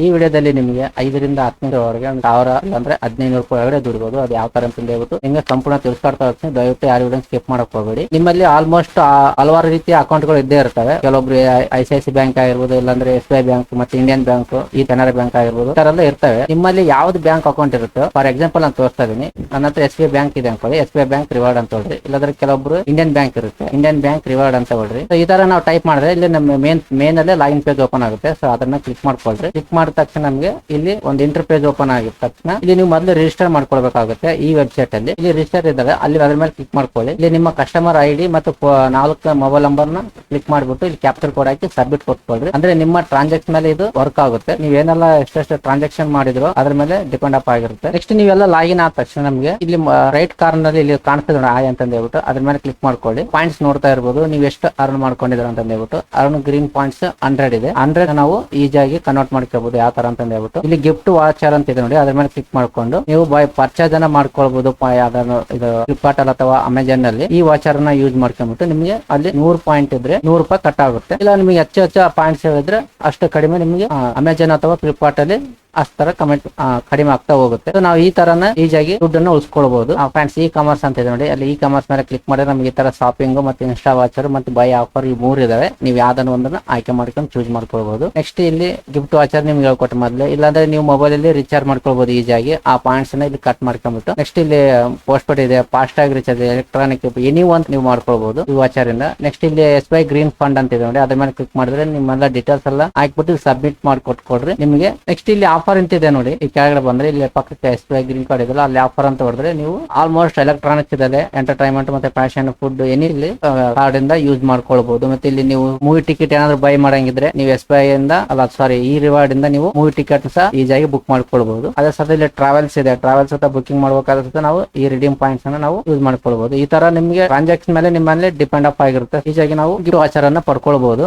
ಈ ವಿಡಿಯೋದಲ್ಲಿ ನಿಮಗೆ ಐದರಿಂದ ಹತ್ತನೂರವರೆಗೆ ಒಂದು ಸಾವಿರ ಅಂದ್ರೆ ಹದಿನೈದು ರೂಪಾಯಿ ಒಳಗಡೆ ದುಡ್ಬೋದು. ಅದು ಯಾವ ತರ ಅಂತ ಹೇಳ್ಬಿಟ್ಟು ನಿಮಗೆ ಸಂಪೂರ್ಣ ತಿಳ್ಸ್ಕೊಡ್ತಾ ಹೋಗ್ತೀನಿ ದಯವಿಟ್ಟು ಯಾರು ವಿಡಿಯೋ ಸ್ಕಿಪ್ ಮಾಡಕ್ ಹೋಗಬೇಡಿ. ನಿಮ್ಮಲ್ಲಿ ಆಲ್ಮೋಸ್ಟ್ ಹಲವಾರು ರೀತಿಯ ಅಕೌಂಟ್ಗಳು ಇದ್ದೇ ಇರ್ತವೆ. ಕೆಲವೊಬ್ರು I C I C bank ಆಗಿರ್ಬೋದು, ಇಲ್ಲಾಂದ್ರೆ ಎಸ್ ಬಿ ಐ ಬ್ಯಾಂಕ್ ಮತ್ತೆ ಇಂಡಿಯನ್ ಬ್ಯಾಂಕ್, ಈ ಕೆನರಾ ಬ್ಯಾಂಕ್ ಆಗಿರ್ಬೋದು ತರ ಎಲ್ಲ ಇರ್ತವೆ. ನಿಮ್ಮಲ್ಲಿ ಯಾವ್ದು ಬ್ಯಾಂಕ್ ಅಕೌಂಟ್ ಇರುತ್ತೋ, ಫಾರ್ ಎಕ್ಸಾಂಪಲ್ ನಾನು ತೋರಿಸ್ತಾ ಇದೀನಿ. ನನ್ನ ಹತ್ರ ಎಸ್ ಬಿ ಐ ಬ್ಯಾಂಕ್ ಇದೆ ಅನ್ಕೊಳ್ಳಿ. S B I bank reward ಅಂತ ಹೇಳ್ರಿ. ಇಲ್ಲಾಂದ್ರೆ ಕೆಲವೊಬ್ರು ಇಂಡಿಯನ್ ಬ್ಯಾಂಕ್ ಇರುತ್ತೆ. ಇಂಡಿಯನ್ ಬ್ಯಾಂಕ್ ರಿವಾರ್ಡ್ ಅಂತ ಹೇಳ್ರಿ. ಈ ತರ ನಾವು ಟೈಪ್ ಮಾಡಿದ್ರೆ ಇಲ್ಲಿ ನಮ್ಮ ಮೇನ್ ಮೇನ್ ಅಲ್ಲೇ ಲಾಗಿನ್ ಪೇಜ್ ಓಪನ್ ಆಗುತ್ತೆ. ಸೊ ಅದನ್ನ ಕ್ಲಿಕ್ ಮಾಡ್ಕೊಳ್ರಿ. ಕ್ಲಿಕ್ ಮಾಡಿದ ತಕ್ಷಣ ನಮಗೆ ಇಲ್ಲಿ ಒಂದು ಇಂಟರ್ ಪೇಜ್ ಓಪನ್ ಆಗಿದ ತಕ್ಷಣ ಇಲ್ಲಿ ನೀವು ಮೊದಲು ರಿಜಿಸ್ಟರ್ ಮಾಡ್ಕೊಳ್ಬೇಕಾಗುತ್ತೆ ಈ ವೆಬ್ಸೈಟ್ ಅಲ್ಲಿ. ಇಲ್ಲಿ ರಿಜಿಸ್ಟರ್ ಇದ್ದಾರೆ ಅಲ್ಲಿ ಅದ್ರ ಮೇಲೆ ಕ್ಲಿಕ್ ಮಾಡ್ಕೊಳ್ಳಿ. ಇಲ್ಲಿ ನಿಮ್ಮ ಕಸ್ಟಮರ್ ಐ ಡಿ ಮತ್ತು ನಾಲ್ಕು ಮೊಬೈಲ್ ನಂಬರ್ನ ಕ್ಲಿಕ್ ಮಾಡ್ಬಿಟ್ಟು ಇಲ್ಲಿ ಕ್ಯಾಪ್ಚರ್ ಕೋಡ್ ಹಾಕಿ ಸಬ್ಮಿಟ್ ಕೊಟ್ಕೊಳ್ರಿ. ಅಂದ್ರೆ ನಿಮ್ಮ ಟ್ರಾನ್ಸಾಕ್ಷನ್ ಮೇಲೆ ಇದು ವರ್ಕ್ ಆಗುತ್ತೆ. ನೀವೇನೆಲ್ಲ ಎಷ್ಟೆಷ್ಟು ಟ್ರಾನ್ಸಾಕ್ಷನ್ ಮಾಡಿದ್ರು ಅದ್ರ ಮೇಲೆ ಡಿಪೆಂಡ್ ಅಪ್ ಆಗಿರುತ್ತೆ. ನೆಕ್ಸ್ಟ್ ನೀವೆಲ್ಲ ಲಾಗಿನ್ ಆದ ತಕ್ಷಣ ನಮಗೆ ಇಲ್ಲಿ ರೈಟ್ ಕಾರ್ನರ್ನಲ್ಲಿ ಇಲ್ಲಿ ಕಾಣಿಸ್ತದೆ ಆಯ್ ಅಂತ ಹೇಳ್ಬಿಟ್ಟು ಅದ್ರ ಮೇಲೆ ಕ್ಲಿಕ್ ಮಾಡ್ಕೊಳ್ಳಿ. ಪಾಯಿಂಟ್ಸ್ ನೋಡ್ತಾ ಇರ್ಬೋದು. ನೀವು ಎಷ್ಟು ಅರ್ನ್ ಮಾಡ್ಕೊಂಡಿದ್ರ ಅಂತ ಹೇಳ್ಬಿಟ್ಟು. ಅರ್ನ್ ಗ್ರೀನ್ ಪಾಯಿಂಟ್ಸ್ ಹಂಡ್ರೆಡ್ ಇದೆ. ಹಂಡ್ರೆಡ್ ನಾವು ಈಸಿಯಾಗಿ ಕನ್ವರ್ಟ್ ಮಾಡ್ಕೋಬಹುದು ಯಾವ ತರ ಅಂತ ಹೇಳ್ಬಿಟ್ಟು. ಇಲ್ಲಿ ಗಿಫ್ಟ್ ವಾಚರ್ ಅಂತ ಇದೆ ನೋಡಿ, ಅದ್ರ ಮೇಲೆ ಕ್ಲಿಕ್ ಮಾಡ್ಕೊಂಡು ನೀವು ಬೈ ಪರ್ಚೇಸ್ ಅನ್ನ ಮಾಡ್ಕೊಳ್ಬಹುದು ಯಾವ್ದಾದ್ರು ಇದು ಫ್ಲಿಪ್ಕಾರ್ಟ್ ಅಲ್ಲಿ ಅಥವಾ ಅಮೆಜಾನ್ ಅಲ್ಲಿ. ಈ ವಾಚರ್ ಅನ್ನ ಯೂಸ್ ಮಾಡ್ಕೊಂಡ್ಬಿಟ್ಟು ನಿಮಗೆ ಅಲ್ಲಿ ನೂರು ಪಾಯಿಂಟ್ ಇದ್ರೆ ನೂರು ರೂಪಾಯಿ ಕಟ್ ಆಗುತ್ತೆ. ಇಲ್ಲ ನಿಮಗೆ ಹೆಚ್ಚು ಹೆಚ್ಚು ಪಾಯಿಂಟ್ಸ್ ಹೇಳಿದ್ರೆ ಅಷ್ಟು ಕಡಿಮೆ ನಿಮಗೆ ಅಮೆಜಾನ್ ಅಥವಾ ಫ್ಲಿಪ್ಕಾರ್ಟ್ ಅಲ್ಲಿ ಅಷ್ಟರ ಕಮೆಂಟ್ ಕಡಿಮೆ ಆಗ್ತಾ ಹೋಗುತ್ತೆ. ನಾವು ಈ ತರನ ಈಜಾಗಿ ದುಡ್ಡನ್ನು ಉಳಿಸ್ಕೊಳ್ಬಹುದು ಫ್ರೆಂಡ್ಸ್ ಇ ಕಾಮರ್ಸ್ ಅಂತ ಇದೆ ನೋಡಿ. ಅಲ್ಲಿ ಇ ಕಾಮರ್ಸ್ ಮೇಲೆ ಕ್ಲಿಕ್ ಮಾಡಿದ್ರೆ ನಮಗೆ ಈ ತರ ಶಾಪಿಂಗ್ ಮತ್ತೆ ಇನ್ಸ್ಟಾ ವಾಚರ್ ಮತ್ತೆ ಬೈ ಆಫರ್ ಈ ಮೂರು ಇದಾವೆ. ನೀವು ಯಾವ್ದನ್ನ ಒಂದನ್ನ ಆಯ್ಕೆ ಮಾಡ್ಕೊಂಡು ಚೂಸ್ ಮಾಡ್ಕೊಳ್ಬಹುದು ನೆಕ್ಸ್ಟ್ ಇಲ್ಲಿ ಗಿಫ್ಟ್ ವಾಚರ್ ನಿಮ್ಗೆ ಹೇಳ್ಕೊಟ್ಟು ಮೊದಲು. ಇಲ್ಲಾಂದ್ರೆ ನೀವು ಮೊಬೈಲ್ ಅಲ್ಲಿ ರಿಚಾರ್ಜ್ ಮಾಡ್ಕೊಳ್ಬಹುದು ಈಜಾಗಿ ಆ ಪಾಯಿಂಟ್ಸ್ನ ಇಲ್ಲಿ ಕಟ್ ಮಾಡ್ಕೊಂಡ್ಬಿಟ್ಟು ನೆಕ್ಸ್ಟ್ ಇಲ್ಲಿ ಪೋಸ್ಟ್ ಪೇಡ್ ಇದೆ ಫಾಸ್ಟ್ ಆಗಿ ರಿಚಾರ್ಜ್ ಎಲೆಕ್ಟ್ರಾನಿಕ್ ಎನಿ ಒಂದ್ ನೀವು ಮಾಡ್ಕೊಳ್ಬಹುದು ಈ ವಾಚರ್ ಇಂದ. ನೆಕ್ಸ್ಟ್ ಇಲ್ಲಿ ಎಸ್ ಬೈ ಗ್ರೀನ್ ಫಂಡ್ ಅಂತ ಇದೆ ನೋಡಿ. ಅದ್ರ ಮೇಲೆ ಕ್ಲಿಕ್ ಮಾಡಿದ್ರೆ ನಿಮ್ಮೆಲ್ಲ ಡೀಟೇಲ್ಸ್ ಎಲ್ಲ ಹಾಕ್ಬಿಟ್ಟು ಸಬ್ಮಿಟ್ ಮಾಡ್ಕೊಟ್ಕೊಡ್ರಿ. ನಿಮಗೆ ನೆಕ್ಸ್ಟ್ ಇಲ್ಲಿ ಆಫರ್ ಇದೆ ನೋಡಿ. ಈ ಕೆಳಗಡೆ ಬಂದ್ರೆ ಇಲ್ಲಿ ಪಕ್ಕಕ್ಕೆ S B I green card ಇದೆಲ್ಲ, ಅಲ್ಲಿ ಆಫರ್ ಅಂತ ಹೊಡೆದ್ರೆ ನೀವು ಆಲ್ಮೋಸ್ಟ್ ಎಲೆಕ್ಟ್ರಾನಿಕ್ಸ್ ಇದೆ ಎಂಟರ್ಟೈನ್ಮೆಂಟ್ ಮತ್ತೆ ಫ್ಯಾಷನ್ ಫುಡ್ ಎನಿ ಇಲ್ಲಿ ಕಾರ್ಡ್ ಇಂದ ಯೂಸ್ ಮಾಡ್ಕೊಳ್ಬಹುದು ಮತ್ತೆ ಇಲ್ಲಿ ನೀವು ಮೂವಿ ಟಿಕೆಟ್ ಏನಾದ್ರು ಬೈ ಮಾಡಂಗಿದ್ರೆ, ನೀವು ಎಸ್ ಬಿ ಐ ಇಂದ, ಅಲ್ಲ ಸಾರಿ ಈ ರಿವಾರ್ಡ್ ಇಂದ ನೀವು ಮೂವಿ ಟಿಕೆಟ್ ಸಹ ಈಸಿಯಾಗಿ ಬುಕ್ ಮಾಡ್ಕೊಳ್ಬಹುದು ಅದೇ ಸಹ ಇಲ್ಲಿ ಟ್ರಾವೆಲ್ಸ್ ಇದೆ. ಟ್ರಾವೆಲ್ಸ್ ಅಂತ ಬುಕಿಂಗ್ ಮಾಡ್ಬೇಕಾದ್ರೆ ಸಹ ನಾವು ಈ ರಿಡೀಮ್ ಪಾಯಿಂಟ್ಸ್ ಅನ್ನ ನಾವು ಯೂಸ್ ಮಾಡ್ಕೊಳ್ಬಹುದು ಈ ತರ ನಿಮಗೆ ಟ್ರಾನ್ಸಾಕ್ಷನ್ ಮೇಲೆ ನಿಮ್ಮಲ್ಲಿ ಡಿಪೆಂಡ್ ಅಪ್ ಆಗಿರುತ್ತೆ. ಈಜಾಗಿ ನಾವು ಗಿಫ್ಟ್ ವಾಚರ್ ಅನ್ನ ಪಡ್ಕೊಳ್ಬಹುದು